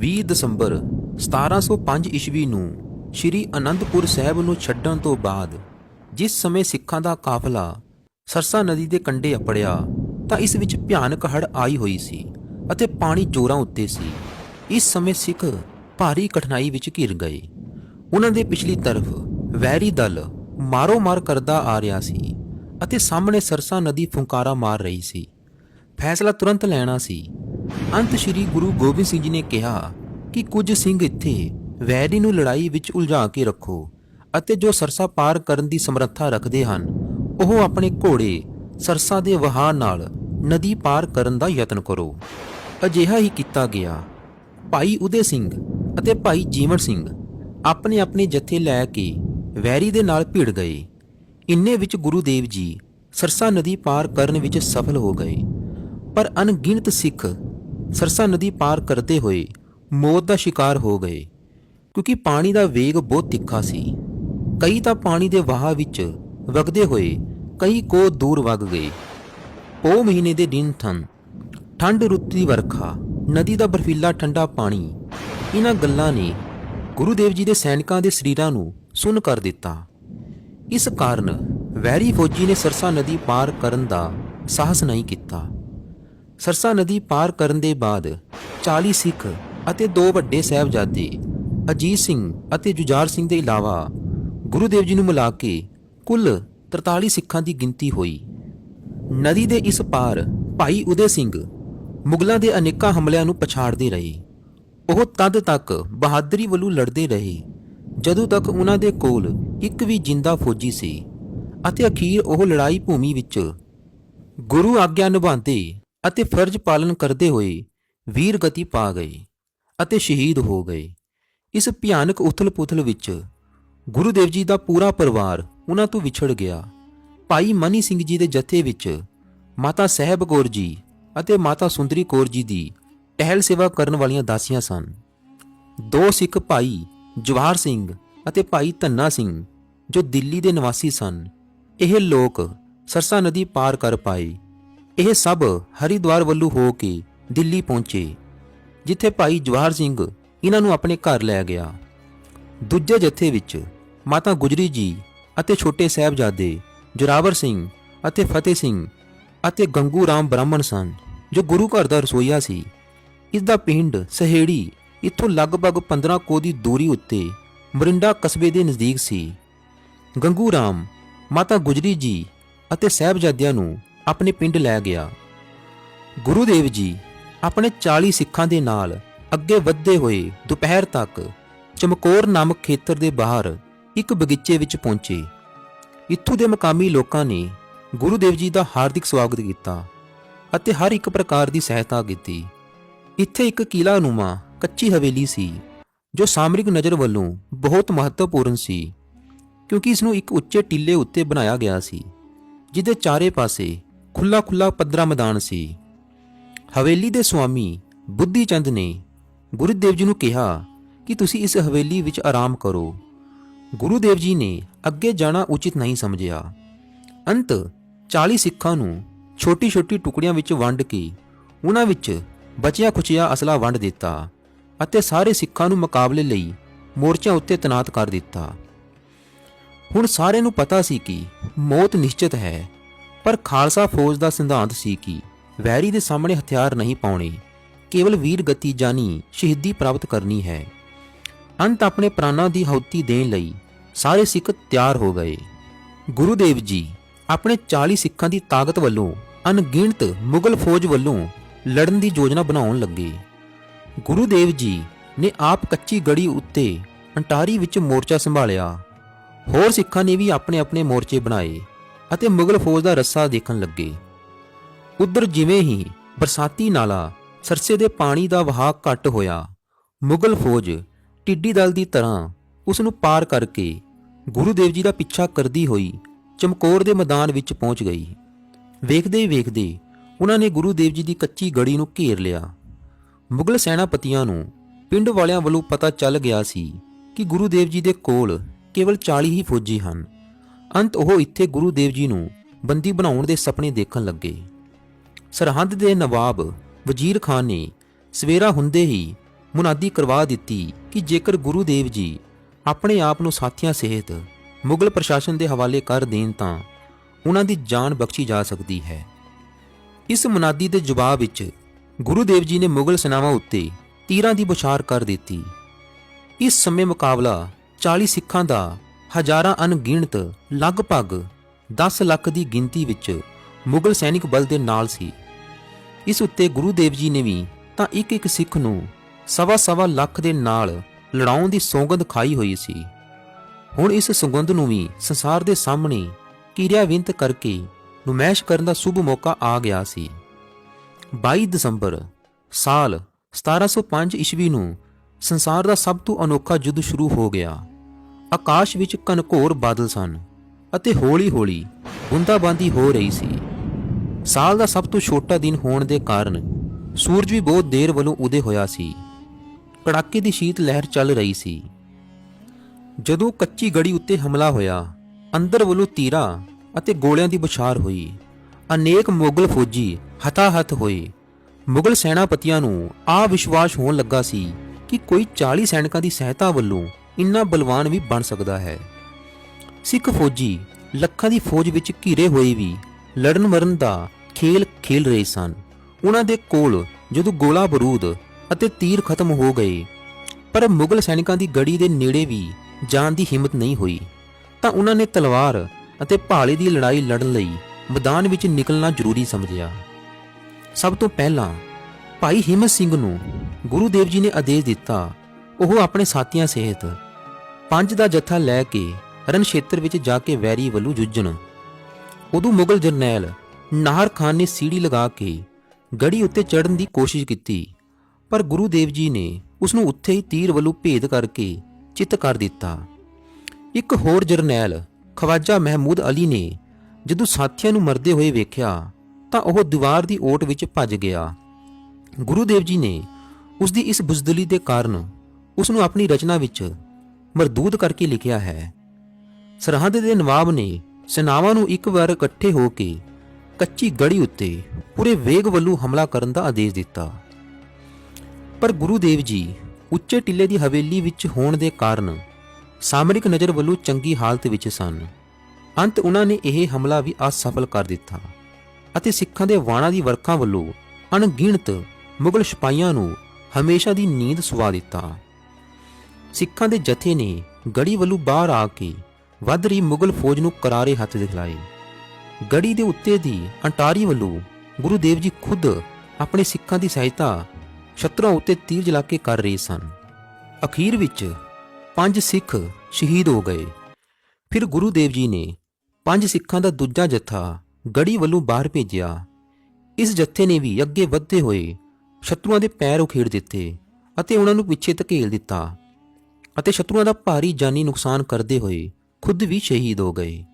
20 ਦਸੰਬਰ 1705 ਈਸਵੀ ਨੂੰ ਸ੍ਰੀ ਅਨੰਦਪੁਰ ਸਾਹਿਬ ਨੂੰ ਛੱਡਣ ਤੋਂ ਬਾਅਦ ਜਿਸ ਸਮੇਂ ਸਿੱਖਾਂ ਦਾ ਕਾਫਲਾ ਸਰਸਾ ਨਦੀ ਦੇ ਕੰਢੇ ਅਪੜਿਆ, ਤਾਂ ਇਸ ਵਿੱਚ ਭਿਆਨਕ ਹੜ੍ਹ ਆਈ ਹੋਈ ਸੀ ਅਤੇ ਪਾਣੀ ਜੋਰਾਂ ਉੱਤੇ ਸੀ। ਇਸ ਸਮੇਂ ਸਿੱਖ ਭਾਰੀ ਕਠਿਨਾਈ ਵਿੱਚ ਘਿਰ ਗਏ। ਉਹਨਾਂ ਦੇ ਪਿਛਲੀ ਤਰਫ ਵੈਰੀ ਦਲ ਮਾਰੋ ਮਾਰ ਕਰਦਾ ਆ ਰਿਹਾ ਸੀ ਅਤੇ ਸਾਹਮਣੇ ਸਰਸਾ ਨਦੀ ਫੁੰਕਾਰਾ ਮਾਰ ਰਹੀ ਸੀ। ਫੈਸਲਾ ਤੁਰੰਤ ਲੈਣਾ ਸੀ ਅੰਤ ਸ੍ਰੀ ਗੁਰੂ ਗੋਬਿੰਦ ਸਿੰਘ ਜੀ ਨੇ ਕਿਹਾ ਕਿ ਕੁਝ ਸਿੰਘ ਇੱਥੇ ਵੈਰੀ ਨੂੰ ਲੜਾਈ ਵਿੱਚ ਉਲਝਾ ਕੇ ਰੱਖੋ ਅਤੇ ਜੋ ਸਰਸਾ ਪਾਰ ਕਰਨ ਦੀ ਸਮਰੱਥਾ ਰੱਖਦੇ ਹਨ, ਉਹ ਆਪਣੇ ਘੋੜੇ ਸਰਸਾ ਦੇ ਵਹਾਅ ਨਾਲ ਨਦੀ ਪਾਰ ਕਰਨ ਦਾ ਯਤਨ ਕਰੋ। ਅਜਿਹਾ ਹੀ ਕੀਤਾ ਗਿਆ। ਭਾਈ ਉਦੇ ਸਿੰਘ ਅਤੇ ਭਾਈ ਜੀਵਨ ਸਿੰਘ ਆਪਣੇ ਆਪਣੇ ਜਥੇ ਲੈ ਕੇ ਵੈਰੀ ਦੇ ਨਾਲ ਭਿੜ ਗਏ। ਇੰਨੇ ਵਿੱਚ ਗੁਰੂ ਦੇਵ ਜੀ ਸਰਸਾ ਨਦੀ ਪਾਰ ਕਰਨ ਵਿੱਚ ਸਫਲ ਹੋ ਗਏ। ਪਰ ਅਣਗਿਣਤ ਸਿੱਖ ਸਰਸਾ ਨਦੀ ਪਾਰ ਕਰਦੇ ਹੋਏ ਮੌਤ ਦਾ ਸ਼ਿਕਾਰ ਹੋ ਗਏ, ਕਿਉਂਕਿ ਪਾਣੀ ਦਾ ਵੇਗ ਬਹੁਤ ਤਿੱਖਾ ਸੀ। ਕਈ ਤਾਂ ਪਾਣੀ ਦੇ ਵਹਾਅ ਵਿੱਚ ਵਗਦੇ ਹੋਏ ਕਈ ਕੋ ਦੂਰ ਵਗ ਗਏ। ਪੋ ਮਹੀਨੇ ਦੇ ਦਿਨ ਥਨ, ਠੰਡ ਰੁੱਤ ਦੀ ਵਰਖਾ, ਨਦੀ ਦਾ ਬਰਫੀਲਾ ਠੰਡਾ ਪਾਣੀ, ਇਹਨਾਂ ਗੱਲਾਂ ਨੇ ਗੁਰੂ ਦੇਵ ਜੀ ਦੇ ਸੈਨਿਕਾਂ ਦੇ ਸਰੀਰਾਂ ਨੂੰ ਸੁੰਨ ਕਰ ਦਿੱਤਾ। ਇਸ ਕਾਰਨ ਵੈਰੀ ਫੌਜੀ ਨੇ ਸਰਸਾ ਨਦੀ ਪਾਰ ਕਰਨ ਦਾ ਸਾਹਸ ਨਹੀਂ ਕੀਤਾ। ਸਰਸਾ ਨਦੀ ਪਾਰ ਕਰਨ ਦੇ ਬਾਅਦ 40 ਸਿੱਖ ਅਤੇ ਦੋ ਵੱਡੇ ਸਾਹਿਬਜ਼ਾਦੇ, ਅਜੀਤ ਸਿੰਘ ਅਤੇ ਜੁਝਾਰ ਸਿੰਘ ਦੇ ਇਲਾਵਾ ਗੁਰੂ ਦੇਵ ਜੀ ਨੂੰ ਮਿਲਾ ਕੇ ਕੁੱਲ 43 ਸਿੱਖਾਂ ਦੀ ਗਿਣਤੀ ਹੋਈ। ਨਦੀ ਦੇ ਇਸ ਪਾਰ ਭਾਈ ਉਦੇ ਸਿੰਘ ਮੁਗਲਾਂ ਦੇ ਅਨੇਕਾਂ ਹਮਲਿਆਂ ਨੂੰ ਪਛਾੜਦੇ ਰਹੇ। ਉਹ ਤਦ ਤੱਕ ਬਹਾਦਰੀ ਵੱਲੋਂ ਲੜਦੇ ਰਹੇ, ਜਦੋਂ ਤੱਕ ਉਹਨਾਂ ਦੇ ਕੋਲ ਇੱਕ ਵੀ ਜਿੰਦਾ ਫੌਜੀ ਸੀ ਅਤੇ ਅਖੀਰ ਉਹ ਲੜਾਈ ਭੂਮੀ ਵਿੱਚ ਗੁਰੂ ਆਗਿਆ ਨਿਭਾਉਂਦੇ ਅਤੇ ਫਰਜ਼ ਪਾਲਨ ਕਰਦੇ ਹੋਏ ਵੀਰ ਗਤੀ ਪਾ ਗਏ ਅਤੇ ਸ਼ਹੀਦ ਹੋ ਗਏ। ਇਸ ਭਿਆਨਕ ਉਥਲ-ਪੁਥਲ ਵਿੱਚ ਗੁਰੂ ਦੇਵ ਜੀ ਦਾ ਪੂਰਾ ਪਰਿਵਾਰ ਉਹਨਾਂ ਤੋਂ ਵਿਛੜ ਗਿਆ। ਭਾਈ ਮਨੀ ਸਿੰਘ ਜੀ ਦੇ ਜਥੇ ਵਿੱਚ ਮਾਤਾ ਸਹਿਬ ਕੌਰ ਜੀ ਅਤੇ ਮਾਤਾ ਸੁੰਦਰੀ ਕੌਰ ਜੀ ਦੀ ਟਹਿਲ ਸੇਵਾ ਕਰਨ ਵਾਲੀਆਂ ਦਾਸੀਆਂ ਸਨ। ਦੋ ਸਿੱਖ ਭਾਈ ਜਵਾਹਰ ਸਿੰਘ ਅਤੇ ਭਾਈ ਧੰਨਾ ਸਿੰਘ ਜੋ ਦਿੱਲੀ ਦੇ ਨਿਵਾਸੀ ਸਨ। ਇਹ ਲੋਕ ਸਰਸਾ ਨਦੀ ਪਾਰ ਕਰ ਪਾਏ। ਇਹ ਸਭ ਹਰਿਦੁਆਰ ਵੱਲੋਂ ਹੋ ਕੇ ਦਿੱਲੀ ਪਹੁੰਚੇ, ਜਿੱਥੇ ਭਾਈ ਜਵਾਹਰ ਸਿੰਘ ਇਹਨਾਂ ਨੂੰ ਆਪਣੇ ਘਰ ਲੈ ਗਿਆ। ਦੂਜੇ ਜਥੇ ਵਿੱਚ ਮਾਤਾ ਗੁਜਰੀ ਜੀ ਅਤੇ ਛੋਟੇ ਸਾਹਿਬਜ਼ਾਦੇ ਜੋਰਾਵਰ ਸਿੰਘ ਅਤੇ ਫਤਿਹ ਸਿੰਘ ਅਤੇ ਗੰਗੂ ਰਾਮ ਬ੍ਰਾਹਮਣ ਸਨ, ਜੋ ਗੁਰੂ ਘਰ ਦਾ ਰਸੋਈਆ ਸੀ। ਇਸ ਦਾ ਪਿੰਡ ਸਹੇੜੀ ਇੱਥੋਂ ਲਗਭਗ 15 ਕੋ ਦੀ ਦੂਰੀ ਉੱਤੇ ਮਰਿੰਡਾ ਕਸਬੇ ਦੇ ਨਜ਼ਦੀਕ ਸੀ। ਗੰਗੂ ਰਾਮ, ਮਾਤਾ ਗੁਜਰੀ ਜੀ ਅਤੇ ਸਾਹਿਬਜ਼ਾਦਿਆਂ ਨੂੰ ਆਪਣੇ ਪਿੰਡ ਲੈ ਗਿਆ। ਗੁਰੂ ਦੇਵ ਜੀ ਆਪਣੇ 40 ਸਿੱਖਾਂ ਦੇ ਨਾਲ ਅੱਗੇ ਵੱਧਦੇ ਹੋਏ ਦੁਪਹਿਰ ਤੱਕ ਚਮਕੌਰ ਨਾਮਕ ਖੇਤਰ ਦੇ ਬਾਹਰ ਇੱਕ ਬਗੀਚੇ ਵਿੱਚ ਪਹੁੰਚੇ। ਇੱਥੋਂ ਦੇ ਮਕਾਮੀ ਲੋਕਾਂ ਨੇ ਗੁਰੂ ਦੇਵ ਜੀ ਦਾ ਹਾਰਦਿਕ ਸਵਾਗਤ ਕੀਤਾ ਅਤੇ ਹਰ ਇੱਕ ਪ੍ਰਕਾਰ ਦੀ ਸਹਾਇਤਾ ਕੀਤੀ। ਇੱਥੇ ਇੱਕ ਕਿਲਾ ਨੂਮਾ ਕੱਚੀ ਹਵੇਲੀ ਸੀ, ਜੋ ਸਾਮਰਿਕ ਨਜ਼ਰ ਵੱਲੋਂ ਬਹੁਤ ਮਹੱਤਵਪੂਰਨ ਸੀ, ਕਿਉਂਕਿ ਇਸ ਨੂੰ ਇੱਕ ਉੱਚੇ ਟਿੱਲੇ ਉੱਤੇ ਬਣਾਇਆ ਗਿਆ ਸੀ, ਜਿਹਦੇ ਚਾਰੇ ਪਾਸੇ ਖੁੱਲਾ ਖੁੱਲਾ ਪੱਧਰਾ ਮੈਦਾਨ ਸੀ। ਹਵੇਲੀ ਦੇ ਸੁਆਮੀ ਬੁੱਧੀ ਚੰਦ ਨੇ ਗੁਰੂਦੇਵ ਜੀ ਨੂੰ ਕਿਹਾ ਕਿ ਤੁਸੀਂ ਇਸ ਹਵੇਲੀ ਵਿੱਚ ਆਰਾਮ ਕਰੋ। ਗੁਰੂ ਦੇਵ ਜੀ ਨੇ ਅੱਗੇ ਜਾਣਾ ਉਚਿਤ ਨਹੀਂ ਸਮਝਿਆ। ਅੰਤ 40 ਸਿੱਖਾਂ ਨੂੰ ਛੋਟੀ-ਛੋਟੀ ਟੁਕੜੀਆਂ ਵਿੱਚ ਵੰਡ ਕੇ ਉਹਨਾਂ ਵਿੱਚ ਬਚਿਆ ਖੁਚਿਆ ਅਸਲਾ ਵੰਡ ਦਿੱਤਾ ਅਤੇ ਸਾਰੇ ਸਿੱਖਾਂ ਨੂੰ ਮੁਕਾਬਲੇ ਲਈ ਮੋਰਚਿਆਂ ਉੱਤੇ ਤਨਾਤ ਕਰ ਦਿੱਤਾ। ਹੁਣ ਸਾਰਿਆਂ ਨੂੰ ਪਤਾ ਸੀ ਕਿ ਮੌਤ ਨਿਸ਼ਚਿਤ ਹੈ। ਪਰ ਖਾਲਸਾ ਫੌਜ ਦਾ ਸਿਧਾਂਤ ਸੀ ਕਿ ਵੈਰੀ ਦੇ ਸਾਹਮਣੇ ਹਥਿਆਰ ਨਹੀਂ ਪਾਉਣੇ, ਕੇਵਲ ਵੀਰ ਗਤੀ ਜਾਨੀ ਸ਼ਹੀਦੀ ਪ੍ਰਾਪਤ ਕਰਨੀ ਹੈ। ਅੰਤ ਆਪਣੇ ਪ੍ਰਾਣਾਂ ਦੀ ਹਉਤੀ ਦੇਣ ਲਈ ਸਾਰੇ ਸਿੱਖ ਤਿਆਰ ਹੋ ਗਏ। ਗੁਰੂ ਦੇਵ ਜੀ ਆਪਣੇ 40 ਸਿੱਖਾਂ ਦੀ ਤਾਕਤ ਵੱਲੋਂ ਅਣਗਿਣਤ ਮੁਗਲ ਫੌਜ ਵੱਲੋਂ ਲੜਨ ਦੀ ਯੋਜਨਾ ਬਣਾਉਣ ਲੱਗੇ। ਗੁਰੂ ਦੇਵ ਜੀ ਨੇ ਆਪ ਕੱਚੀ ਗੜੀ ਉੱਤੇ ਅੰਟਾਰੀ ਵਿੱਚ ਮੋਰਚਾ ਸੰਭਾਲਿਆ। ਹੋਰ ਸਿੱਖਾਂ ਨੇ ਵੀ ਆਪਣੇ ਆਪਣੇ ਮੋਰਚੇ ਬਣਾਏ। ਅਤੇ ਮੁਗਲ ਫੌਜ ਦਾ ਰੱਸਾ ਦੇਖਣ ਲੱਗੇ। ਉਧਰ ਜਿਵੇਂ ਹੀ ਬਰਸਾਤੀ ਨਾਲਾ ਸਰਸੇ ਦੇ ਪਾਣੀ ਦਾ ਵਹਾਅ ਘਟ ਹੋਇਆ, ਮੁਗਲ ਫੌਜ ਟਿੱਡੀ ਦਲ ਦੀ ਤਰ੍ਹਾਂ ਉਸ ਨੂੰ ਪਾਰ ਕਰਕੇ ਗੁਰੂ ਦੇਵ ਜੀ ਦਾ ਪਿੱਛਾ ਕਰਦੀ ਹੋਈ ਚਮਕੌਰ ਦੇ ਮੈਦਾਨ ਵਿੱਚ ਪਹੁੰਚ ਗਈ। ਵੇਖਦੇ ਹੀ ਵੇਖਦੇ ਉਹਨਾਂ ਨੇ ਗੁਰੂ ਦੇਵ ਜੀ ਦੀ ਕੱਚੀ ਗੜੀ ਨੂੰ ਘੇਰ ਲਿਆ। ਮੁਗਲ ਸੈਨਾਪਤੀਆਂ ਨੂੰ ਪਿੰਡ ਵਾਲਿਆਂ ਵੱਲੋਂ ਪਤਾ ਚੱਲ ਗਿਆ ਸੀ ਕਿ ਗੁਰੂ ਦੇਵ ਜੀ ਦੇ ਕੋਲ ਕੇਵਲ 40 ਹੀ ਫੌਜੀ ਹਨ। ਅੰਤ ਉਹ ਇੱਥੇ ਗੁਰੂ ਦੇਵ ਜੀ ਨੂੰ ਬੰਦੀ ਬਣਾਉਣ ਦੇ ਸੁਪਨੇ ਦੇਖਣ ਲੱਗੇ। ਸਰਹੰਦ ਦੇ ਨਵਾਬ ਵਜ਼ੀਰ ਖਾਨ ਨੇ ਸਵੇਰਾ ਹੁੰਦੇ ਹੀ ਮੁਨਾਦੀ ਕਰਵਾ ਦਿੱਤੀ ਕਿ ਜੇਕਰ ਗੁਰੂ ਦੇਵ ਜੀ ਆਪਣੇ ਆਪ ਨੂੰ ਸਾਥੀਆਂ ਸਹਿਤ ਮੁਗਲ ਪ੍ਰਸ਼ਾਸਨ ਦੇ ਹਵਾਲੇ ਕਰ ਦੇਣ ਤਾਂ ਉਹਨਾਂ ਦੀ ਜਾਨ ਬਖਸ਼ੀ ਜਾ ਸਕਦੀ ਹੈ। ਇਸ ਮੁਨਾਦੀ ਦੇ ਜਵਾਬ ਵਿੱਚ ਗੁਰੂ ਦੇਵ ਜੀ ਨੇ ਮੁਗਲ ਸੈਨਾਵਾਂ ਉੱਤੇ ਤੀਰਾਂ ਦੀ ਬੁਛਾਰ ਕਰ ਦਿੱਤੀ। ਇਸ ਸਮੇਂ ਮੁਕਾਬਲਾ 40 ਸਿੱਖਾਂ ਦਾ ਹਜ਼ਾਰਾਂ ਅਣਗਿਣਤ, ਲਗਭਗ 10 ਲੱਖ ਦੀ ਗਿਣਤੀ ਵਿੱਚ ਮੁਗਲ ਸੈਨਿਕ ਬਲ ਦੇ ਨਾਲ ਸੀ। ਇਸ ਉੱਤੇ ਗੁਰੂ ਦੇਵ ਜੀ ਨੇ ਵੀ ਤਾਂ ਇੱਕ ਇੱਕ ਸਿੱਖ ਨੂੰ ਸਵਾ ਸਵਾ ਲੱਖ ਦੇ ਨਾਲ ਲੜਾਉਣ ਦੀ ਸੌਗੰਧ ਖਾਈ ਹੋਈ ਸੀ। ਹੁਣ ਇਸ ਸੌਗੰਧ ਨੂੰ ਵੀ ਸੰਸਾਰ ਦੇ ਸਾਹਮਣੇ ਕਿਰਿਆਵਿੰਤ ਕਰਕੇ ਨੁਮਾਇਸ਼ ਕਰਨ ਦਾ ਸ਼ੁਭ ਮੌਕਾ ਆ ਗਿਆ ਸੀ। 22 ਦਸੰਬਰ ਸਾਲ 1705 ਈਸਵੀ ਨੂੰ ਸੰਸਾਰ ਦਾ ਸਭ ਤੋਂ ਅਨੋਖਾ ਯੁੱਧ ਸ਼ੁਰੂ ਹੋ ਗਿਆ। ਆਕਾਸ਼ ਵਿੱਚ ਘਨਘੋਰ ਬਾਦਲ ਸਨ ਅਤੇ ਹੌਲੀ-ਹੌਲੀ ਬੂੰਦਾਬਾਂਦੀ ਹੋ ਰਹੀ ਸੀ। ਸਾਲ ਦਾ ਸਭ ਤੋਂ ਛੋਟਾ ਦਿਨ ਹੋਣ ਦੇ ਕਾਰਨ ਸੂਰਜ ਵੀ ਬਹੁਤ ਦੇਰ ਵੱਲੋਂ ਉਦੇ ਹੋਇਆ ਸੀ। ਕੜਾਕੇ ਦੀ ਸ਼ੀਤ ਲਹਿਰ ਚੱਲ ਰਹੀ ਸੀ। ਜਦੋਂ ਕੱਚੀ ਗੜੀ ਉੱਤੇ ਹਮਲਾ ਹੋਇਆ, ਅੰਦਰ ਵੱਲੋਂ ਤੀਰਾਂ ਅਤੇ ਗੋਲਿਆਂ ਦੀ ਬੁਛਾਰ ਹੋਈ, ਅਨੇਕ ਮੁਗਲ ਫੌਜੀ ਹਤਾਹਤ ਹੋਏ। ਮੁਗਲ ਸੈਨਾਪਤੀਆਂ ਨੂੰ ਆ ਵਿਸ਼ਵਾਸ ਹੋਣ ਲੱਗਾ ਸੀ ਕਿ ਕੋਈ 40 ਸੈਨਿਕਾਂ ਦੀ ਸਹਾਇਤਾ ਵੱਲੋਂ ਇੰਨਾ ਬਲਵਾਨ ਵੀ ਬਣ ਸਕਦਾ ਹੈ। ਸਿੱਖ ਫੌਜੀ ਲੱਖਾਂ ਦੀ ਫੌਜ ਵਿੱਚ ਘਿਰੇ ਹੋਏ ਵੀ ਲੜਨ ਮਰਨ ਦਾ ਖੇਲ ਖੇਲ ਰਹੇ ਸਨ। ਉਹਨਾਂ ਦੇ ਕੋਲ ਜਦੋਂ ਗੋਲਾ ਬਰੂਦ ਅਤੇ ਤੀਰ ਖਤਮ ਹੋ ਗਏ, ਪਰ ਮੁਗਲ ਸੈਨਿਕਾਂ ਦੀ ਗੜੀ ਦੇ ਨੇੜੇ ਵੀ ਜਾਣ ਦੀ ਹਿੰਮਤ ਨਹੀਂ ਹੋਈ। ਤਾਂ ਉਹਨਾਂ ਨੇ ਤਲਵਾਰ ਅਤੇ ਭਾਲੇ ਦੀ ਲੜਾਈ ਲੜਨ ਲਈ ਮੈਦਾਨ ਵਿੱਚ ਨਿਕਲਣਾ ਜ਼ਰੂਰੀ ਸਮਝਿਆ। ਸਭ ਤੋਂ ਪਹਿਲਾਂ ਭਾਈ ਹਿੰਮਤ ਸਿੰਘ ਨੂੰ ਗੁਰੂ ਦੇਵ ਜੀ ਨੇ ਆਦੇਸ਼ ਦਿੱਤਾ ਉਹ ਆਪਣੇ ਸਾਥੀਆਂ ਸਹਿਤ ਪੰਜ ਦਾ ਜਥਾ ਲੈ ਕੇ ਰਨ ਖੇਤਰ ਵਿੱਚ ਜਾ ਕੇ ਵੈਰੀ ਵੱਲੋਂ ਜੁੱਝਣ। ਉਦੋਂ ਮੁਗਲ ਜਰਨੈਲ ਨਾਹਰ ਖਾਨ ਨੇ ਸੀੜੀ ਲਗਾ ਕੇ ਗੜੀ ਉੱਤੇ ਚੜ੍ਹਨ ਦੀ ਕੋਸ਼ਿਸ਼ ਕੀਤੀ, ਪਰ ਗੁਰੂ ਦੇਵ ਜੀ ਨੇ ਉਸ ਨੂੰ ਉੱਥੇ ਹੀ ਤੀਰ ਵੱਲੋਂ ਭੇਦ ਕਰਕੇ ਚਿੱਤ ਕਰ ਦਿੱਤਾ। ਇੱਕ ਹੋਰ ਜਰਨੈਲ ਖਵਾਜਾ ਮਹਿਮੂਦ ਅਲੀ ਨੇ ਜਦੋਂ ਸਾਥੀਆਂ ਨੂੰ ਮਰਦੇ ਹੋਏ ਵੇਖਿਆ, ਤਾਂ ਉਹ ਦੀਵਾਰ ਦੀ ਓਟ ਵਿੱਚ ਭੱਜ ਗਿਆ। ਗੁਰੂ ਦੇਵ ਜੀ ਨੇ ਉਸ ਦੀ ਇਸ ਬੁਜ਼ਦਲੀ ਦੇ ਕਾਰਨ ਉਸ ਨੂੰ ਆਪਣੀ ਰਚਨਾ ਵਿੱਚ ਮਰਦੂਦ ਕਰਕੇ ਲਿਖਿਆ ਹੈ। ਸਰਹੱਦ ਦੇ ਨਵਾਬ ਨੇ ਸੈਨਾਵਾਂ ਨੂੰ ਇੱਕ ਵਾਰ ਇਕੱਠੇ ਹੋ ਕੇ ਕੱਚੀ ਗੜੀ ਉੱਤੇ ਪੂਰੇ ਵੇਗ ਵੱਲੋਂ ਹਮਲਾ ਕਰਨ ਦਾ ਆਦੇਸ਼ ਦਿੱਤਾ। ਪਰ ਗੁਰੂ ਦੇਵ ਜੀ ਉੱਚੇ ਟਿੱਲੇ ਦੀ ਹਵੇਲੀ ਵਿੱਚ ਹੋਣ ਦੇ ਕਾਰਨ ਸਾਮਰਿਕ ਨਜ਼ਰ ਵੱਲੋਂ ਚੰਗੀ ਹਾਲਤ ਵਿੱਚ ਸਨ। ਅੰਤ ਉਹਨਾਂ ਨੇ ਇਹ ਹਮਲਾ ਵੀ ਅਸਫਲ ਕਰ ਦਿੱਤਾ ਅਤੇ ਸਿੱਖਾਂ ਦੇ ਵਾਣਾ ਦੀ ਵਰਖਾਂ ਵੱਲੋਂ ਅਣਗਿਣਤ ਮੁਗਲ ਸਿਪਾਹੀਆਂ ਨੂੰ ਹਮੇਸ਼ਾ ਦੀ ਨੀਂਦ ਸੁਆ ਦਿੱਤਾ। ਸਿੱਖਾਂ ਦੇ ਜਥੇ ਨੇ ਗੜੀ ਵੱਲੋਂ ਬਾਹਰ ਆ ਕੇ ਵੱਧ ਰਹੀ ਮੁਗਲ ਫੌਜ ਨੂੰ ਕਰਾਰੇ ਹੱਥ ਦਿਖਲਾਏ। ਗੜੀ ਦੇ ਉੱਤੇ ਦੀ ਅੰਟਾਰੀ ਵੱਲੋਂ ਗੁਰੂ ਦੇਵ ਜੀ ਖੁਦ ਆਪਣੇ ਸਿੱਖਾਂ ਦੀ ਸਹਾਇਤਾ ਸ਼ਤਰੂਆਂ ਉੱਤੇ ਤੀਰ ਜਲਾ ਕੇ ਕਰ ਰਹੇ ਸਨ। ਅਖੀਰ ਵਿੱਚ ਪੰਜ ਸਿੱਖ ਸ਼ਹੀਦ ਹੋ ਗਏ। ਫਿਰ ਗੁਰੂ ਦੇਵ ਜੀ ਨੇ ਪੰਜ ਸਿੱਖਾਂ ਦਾ ਦੂਜਾ ਜੱਥਾ ਗੜੀ ਵੱਲੋਂ ਬਾਹਰ ਭੇਜਿਆ। ਇਸ ਜੱਥੇ ਨੇ ਵੀ ਅੱਗੇ ਵੱਧਦੇ ਹੋਏ ਸ਼ਤਰੂਆਂ ਦੇ ਪੈਰ ਉਖੇੜ ਦਿੱਤੇ ਅਤੇ ਉਹਨਾਂ ਨੂੰ ਪਿੱਛੇ ਧਕੇਲ ਦਿੱਤਾ। ਅਤੇ ਸ਼ਤਰੂਆਂ ਦਾ ਭਾਰੀ ਜਾਨੀ ਨੁਕਸਾਨ ਕਰਦੇ ਹੋਏ ਖੁਦ ਵੀ ਸ਼ਹੀਦ ਹੋ ਗਏ।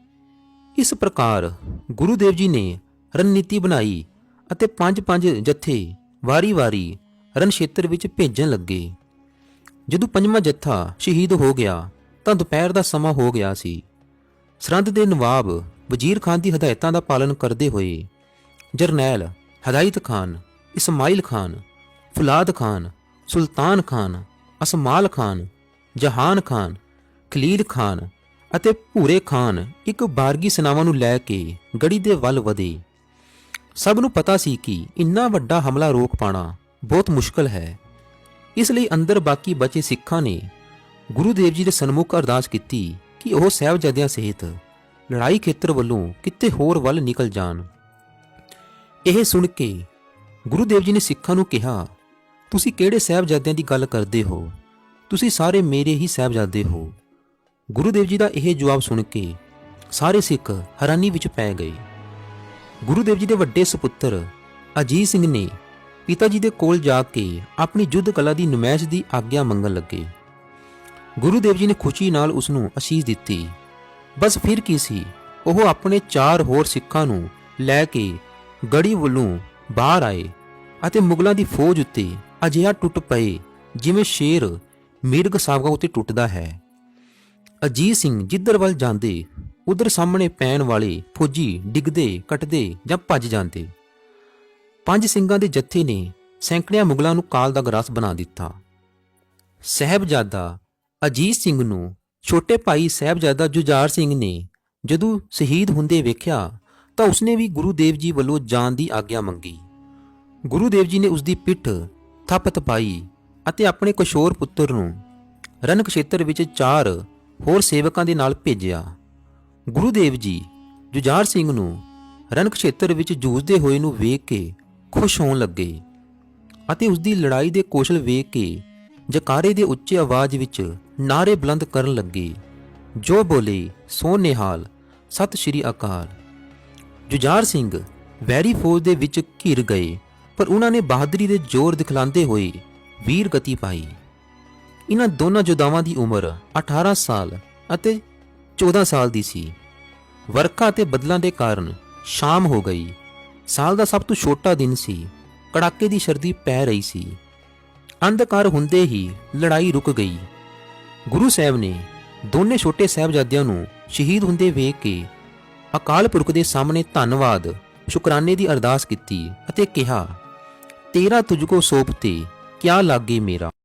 ਇਸ ਪ੍ਰਕਾਰ ਗੁਰੂ ਦੇਵ ਜੀ ਨੇ ਰਣਨੀਤੀ ਬਣਾਈ ਅਤੇ ਪੰਜ ਪੰਜ ਜੱਥੇ ਵਾਰੀ-ਵਾਰੀ ਰਨ ਖੇਤਰ ਵਿੱਚ ਭੇਜਣ ਲੱਗੇ। ਜਦੋਂ ਪੰਜਵਾਂ ਜੱਥਾ ਸ਼ਹੀਦ ਹੋ ਗਿਆ, ਤਾਂ ਦੁਪਹਿਰ ਦਾ ਸਮਾਂ ਹੋ ਗਿਆ ਸੀ। ਸਰਹੰਦ ਦੇ ਨਵਾਬ ਵਜ਼ੀਰ ਖਾਨ ਦੀ ਹਦਾਇਤਾਂ ਦਾ ਪਾਲਨ ਕਰਦੇ ਹੋਏ ਜਰਨੈਲ ਹਦਾਇਤ ਖਾਨ ਇਸਮਾਈਲ ਖਾਨ, ਫੁਲਾਦ ਖਾਨ, ਸੁਲਤਾਨ ਖਾਨ, ਅਸਮਾਲ ਖਾਨ ਜਹਾਨ ਖਾਨ, ਖਲੀਲ ਖਾਨ ਅਤੇ ਭੂਰੇ ਖਾਨ ਇੱਕ ਬਾਰਗੀ ਸੈਨਾਵਾਂ ਨੂੰ ਲੈ ਕੇ ਗੜੀ ਦੇ ਵੱਲ ਵਧੇ। ਸਭ ਨੂੰ ਪਤਾ ਸੀ ਕਿ ਇੰਨਾ ਵੱਡਾ ਹਮਲਾ ਰੋਕ ਪਾਣਾ ਬਹੁਤ ਮੁਸ਼ਕਲ ਹੈ। ਇਸ ਲਈ ਅੰਦਰ ਬਾਕੀ ਬਚੇ ਸਿੱਖਾਂ ਨੇ ਗੁਰੂ ਦੇਵ ਜੀ ਦੇ ਸਨਮੁਖ ਅਰਦਾਸ ਕੀਤੀ ਕਿ ਉਹ ਸਹਿਬਜ਼ਾਦਿਆਂ ਸਹਿਤ ਲੜਾਈ ਖੇਤਰ ਵੱਲੋਂ ਕਿਤੇ ਹੋਰ ਵੱਲ ਨਿਕਲ ਜਾਣ। ਇਹ ਸੁਣ ਕੇ ਗੁਰੂ ਦੇਵ ਜੀ ਨੇ ਸਿੱਖਾਂ ਨੂੰ ਕਿਹਾ, ਤੁਸੀਂ ਕਿਹੜੇ ਸਹਿਬਜ਼ਾਦਿਆਂ ਦੀ ਗੱਲ ਕਰਦੇ ਹੋ? ਤੁਸੀਂ ਸਾਰੇ ਮੇਰੇ ਹੀ ਸਹਿਬਜ਼ਾਦੇ ਹੋ। ਗੁਰੂ ਦੇਵ ਜੀ ਦਾ ਇਹ ਜਵਾਬ ਸੁਣ ਕੇ ਸਾਰੇ ਸਿੱਖ ਹੈਰਾਨੀ ਵਿੱਚ ਪੈ ਗਏ। ਗੁਰੂ ਦੇਵ ਜੀ ਦੇ ਵੱਡੇ ਸੁਪੁੱਤਰ ਅਜੀਤ ਸਿੰਘ ਨੇ ਪਿਤਾ ਜੀ ਦੇ ਕੋਲ ਜਾ ਕੇ ਆਪਣੀ ਯੁੱਧ ਕਲਾ ਦੀ ਨੁਮਾਇਸ਼ ਦੀ ਆਗਿਆ ਮੰਗਣ ਲੱਗੇ। ਗੁਰੂ ਦੇਵ ਜੀ ਨੇ ਖੁਸ਼ੀ ਨਾਲ ਉਸ ਨੂੰ ਅਸੀਸ ਦਿੱਤੀ। ਬਸ ਫਿਰ ਕੀ ਸੀ? ਉਹ ਆਪਣੇ ਚਾਰ ਹੋਰ ਸਿੱਖਾਂ ਨੂੰ ਲੈ ਕੇ ਗੜੀ ਵੱਲੋਂ ਬਾਹਰ ਆਏ ਅਤੇ ਮੁਗਲਾਂ ਦੀ ਫੌਜ ਉੱਤੇ ਅਜਿਹਾ ਟੁੱਟ ਪਏ, ਜਿਵੇਂ ਸ਼ੇਰ ਮਿਰਗ ਸਾਬਕਾ ਉੱਤੇ ਟੁੱਟਦਾ ਹੈ। ਅਜੀਤ ਸਿੰਘ ਜਿੱਧਰ ਵੱਲ ਜਾਂਦੇ, ਉਧਰ ਸਾਹਮਣੇ ਪੈਣ ਵਾਲੇ ਫੌਜੀ ਡਿੱਗਦੇ, ਕੱਟਦੇ ਜਾਂ ਭੱਜ ਜਾਂਦੇ। ਪੰਜ ਸਿੰਘਾਂ ਦੇ ਜੱਥੇ ਨੇ ਸੈਂਕੜਿਆਂ ਮੁਗਲਾਂ ਨੂੰ ਕਾਲ ਦਾ ਗਰਾਸ ਬਣਾ ਦਿੱਤਾ। ਸਹਿਬਜ਼ਾਦਾ ਅਜੀਤ ਸਿੰਘ ਨੂੰ ਛੋਟੇ ਭਾਈ ਸਹਿਬਜ਼ਾਦਾ ਜੁਝਾਰ ਸਿੰਘ ਨੇ ਜਦੋਂ ਸ਼ਹੀਦ ਹੁੰਦੇ ਵੇਖਿਆ, ਤਾਂ ਉਸਨੇ ਵੀ ਗੁਰੂ ਦੇਵ ਜੀ ਵੱਲੋਂ ਜਾਨ ਦੀ ਆਗਿਆ ਮੰਗੀ। ਗੁਰੂ ਦੇਵ ਜੀ ਨੇ ਉਸ ਦੀ ਪਿੱਠ ਥੱਪ ਥਪਾਈ ਅਤੇ ਆਪਣੇ ਕਿਸ਼ੋਰ ਪੁੱਤਰ ਨੂੰ ਰਣ ਖੇਤਰ ਵਿੱਚ ਚਾਰ ਹੋਰ ਸੇਵਕਾਂ ਦੇ ਨਾਲ ਭੇਜਿਆ। ਗੁਰੂ ਦੇਵ ਜੀ ਜੁਝਾਰ ਸਿੰਘ ਨੂੰ ਰਣ ਖੇਤਰ ਵਿੱਚ ਜੂਝਦੇ ਹੋਏ ਨੂੰ ਵੇਖ ਕੇ ਖੁਸ਼ ਹੋਣ ਲੱਗੇ ਅਤੇ ਉਸ ਦੀ ਲੜਾਈ ਦੇ ਕੌਸ਼ਲ ਵੇਖ ਕੇ ਜਕਾਰੇ ਦੇ ਉੱਚੇ ਆਵਾਜ਼ ਵਿੱਚ ਨਾਰੇ ਬੁਲੰਦ ਕਰਨ ਲੱਗੇ। ਜੋ ਬੋਲੇ, ਸੋ ਨਿਹਾਲ, ਸਤਿ ਸ਼੍ਰੀ ਅਕਾਲ। ਜੁਝਾਰ ਸਿੰਘ ਵੈਰੀ ਫੌਜ ਦੇ ਵਿੱਚ ਘਿਰ ਗਏ, ਪਰ ਉਹਨਾਂ ਨੇ ਬਹਾਦਰੀ ਦੇ ਜ਼ੋਰ ਦਿਖਲਾਉਂਦੇ ਹੋਏ ਵੀਰ ਗਤੀ ਪਾਈ। ਇਹਨਾਂ ਦੋਨਾਂ ਜੋਧਾਵਾਂ ਦੀ ਉਮਰ 18 ਸਾਲ ਅਤੇ 14 ਸਾਲ ਦੀ ਸੀ। ਵਰਖਾ ਤੇ ਬੱਦਲਾਂ ਦੇ ਕਾਰਨ ਸ਼ਾਮ ਹੋ ਗਈ। ਸਾਲ ਦਾ ਸਭ ਤੋਂ ਛੋਟਾ ਦਿਨ ਸੀ। ਕੜਾਕੇ ਦੀ ਸਰਦੀ ਪੈ ਰਹੀ ਸੀ। ਅੰਧਕਾਰ ਹੁੰਦੇ ਹੀ ਲੜਾਈ ਰੁਕ ਗਈ। ਗੁਰੂ ਸਾਹਿਬ ਨੇ ਦੋਨੇ ਛੋਟੇ ਸਾਹਿਬਜ਼ਾਦਿਆਂ ਨੂੰ ਸ਼ਹੀਦ ਹੁੰਦੇ ਵੇਖ ਕੇ ਅਕਾਲ ਪੁਰਖ ਦੇ ਸਾਹਮਣੇ ਧੰਨਵਾਦ, ਸ਼ੁਕਰਾਨੇ ਦੀ ਅਰਦਾਸ ਕੀਤੀ ਅਤੇ ਕਿਹਾ, ਤੇਰਾ ਤੁਝਕੋ ਸੋਪਤੇ ਕਿਆ ਲਾਗੇ ਮੇਰਾ?